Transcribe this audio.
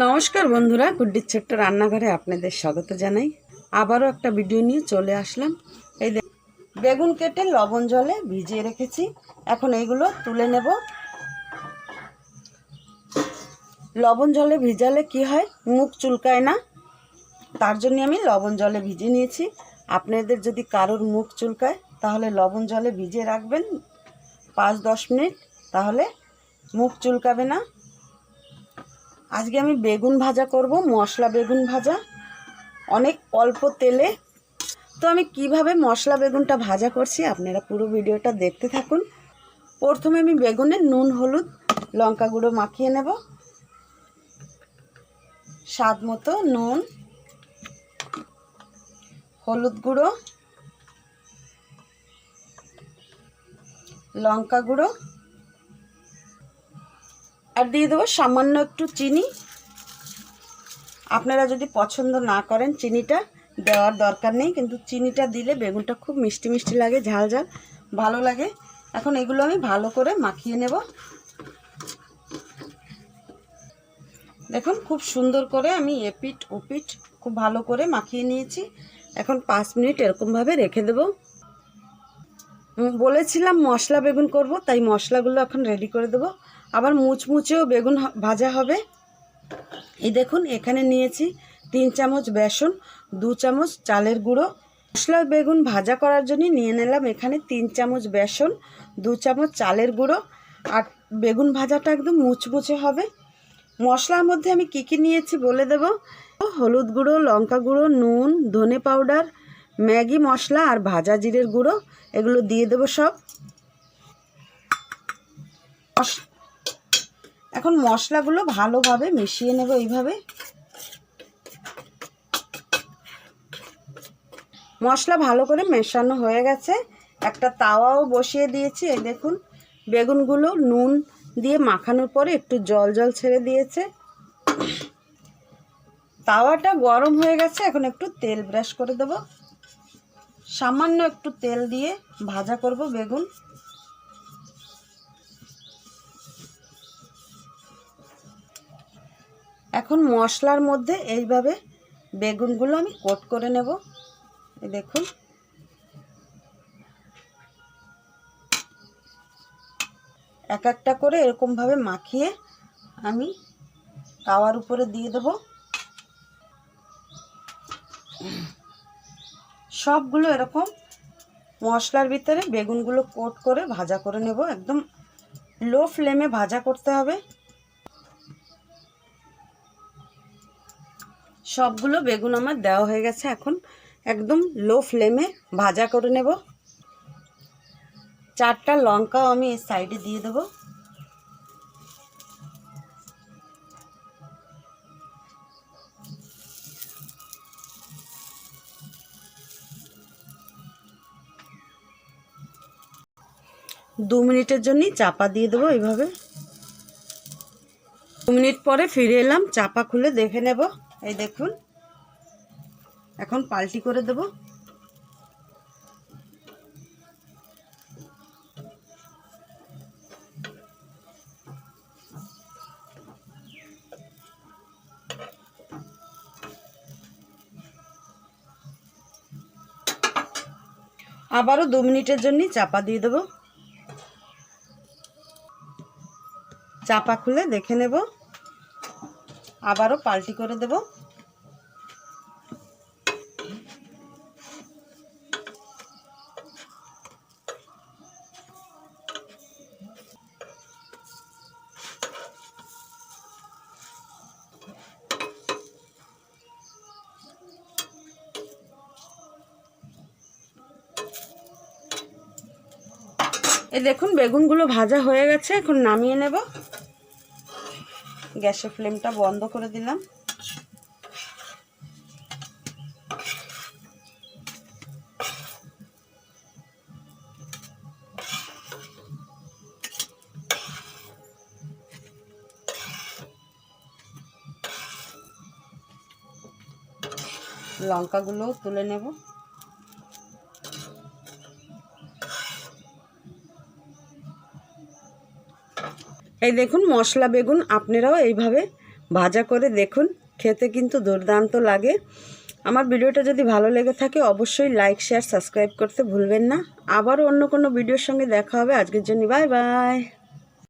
নমস্কার বন্ধুরা গুড্ডির ছোট্ট রান্নাঘরে আপনাদের স্বাগত জানাই। আবারও একটা ভিডিও নিয়ে চলে আসলাম। এই বেগুন কেটে লবণ জলে ভিজিয়ে রেখেছি। এখন এইগুলো তুলে নেব। লবণ জলে ভিজালে কি হয়? মুখ চুলকায় না। তার জন্য আমি লবণ জলে ভিজিয়ে নিয়েছি। আপনাদের যদি কারোর মুখ চুলকায়, তাহলে লবণ জলে ভিজিয়ে রাখবেন পাঁচ দশ মিনিট। তাহলে মুখ চুলকাবে না। আজকে আমি বেগুন ভাজা করব, মশলা বেগুন ভাজা। অনেক অল্প তেলে। তো আমি কীভাবে মশলা বেগুনটা ভাজা করছি আপনারা পুরো ভিডিওটা দেখতে থাকুন। প্রথমে আমি বেগুনে নুন, হলুদ, লঙ্কা গুঁড়ো মাখিয়ে নেব। স্বাদ মতো নুন, হলুদ গুঁড়ো, লঙ্কা গুঁড়ো আর দিয়ে দেবো সামান্য একটু চিনি। আপনারা যদি পছন্দ না করেন চিনিটা, দেওয়ার দরকার নেই, কিন্তু চিনিটা দিলে বেগুনটা খুব মিষ্টি মিষ্টি লাগে, ঝাল ঝাল, ভালো লাগে। এখন এগুলো আমি ভালো করে মাখিয়ে নেব। দেখুন, খুব সুন্দর করে আমি এপিট ওপিট খুব ভালো করে মাখিয়ে নিয়েছি। এখন পাঁচ মিনিট এরকমভাবে রেখে দেবো। বলেছিলাম মশলা বেগুন করব, তাই মশলাগুলো এখন রেডি করে দেবো। আবার মুচমুচেও বেগুন ভাজা হবে। এই দেখুন, এখানে নিয়েছি তিন চামচ বেসন, দু চামচ চালের গুঁড়ো। মশলা বেগুন ভাজা করার জন্য নিয়ে নিলাম এখানে তিন চামচ বেসন, দু চামচ চালের গুঁড়ো। আর বেগুন ভাজাটা একদম মুচমুচে হবে। মশলার মধ্যে আমি কী কী নিয়েছি বলে দেব? হলুদ গুঁড়ো, লঙ্কা গুঁড়ো, নুন, ধনে পাউডার, ম্যাগি মশলা আর ভাজা জিরের গুঁড়ো, এগুলো দিয়ে দেবো সব। এখন মশলাগুলো ভালোভাবে মিশিয়ে নেব এইভাবে। মশলা ভালো করে মেশানো হয়ে গেছে। একটা তাওয়াও বসিয়ে দিয়েছি, এই দেখুন। বেগুনগুলো নুন দিয়ে মাখানোর পরে একটু জল জল ছেড়ে দিয়েছে। তাওয়াটা গরম হয়ে গেছে, এখন একটু তেল ব্রাশ করে দেব। সামান্য একটু তেল দিয়ে ভাজা করব বেগুন। এখন মশলার মধ্যে এইভাবে বেগুনগুলো আমি কোট করে নেব। দেখুন। এক একটা করে এরকমভাবে মাখিয়ে আমি তাওয়ার উপরে দিয়ে দেব। সবগুলো এরকম মশলার ভিতরে বেগুনগুলো কোট করে ভাজা করে নেব। একদম লো ফ্লেমে ভাজা করতে হবে। সবগুলো বেগুন আমার দেওয়া হয়ে গেছে এখন। একদম লো ফ্লেমে ভাজা করে নেব। চারটা লঙ্কাও আমি এর সাইডে দিয়ে দেব। দু মিনিটের জন্যই চাপা দিয়ে দেবো এইভাবে। দু মিনিট পরে ফিরে এলাম, চাপা খুলে দেখে নেব। এই দেখুন। এখন পাল্টি করে দেব। আবারও দু মিনিটের জন্যই চাপা দিয়ে দেবো। চাপা খুলে দেখে নেব। আবারও পাল্টি করে দেব। এই দেখুন বেগুনগুলো ভাজা হয়ে গেছে এখন নামিয়ে নেব। গ্যাসের ফ্লেমটা বন্ধ করে দিলাম। লঙ্কাগুলোও তুলে নেব। এই দেখুন, মশলা বেগুন আপনারাও এইভাবে ভাজা করে দেখুন। খেতে কিন্তু দুর্দান্ত লাগে। আমার ভিডিওটা যদি ভালো লেগে থাকে, অবশ্যই লাইক শেয়ার সাবস্ক্রাইব করতে ভুলবেন না। আবারও অন্য কোনো ভিডিওর সঙ্গে দেখা হবে। আজকের জন্য বাই বাই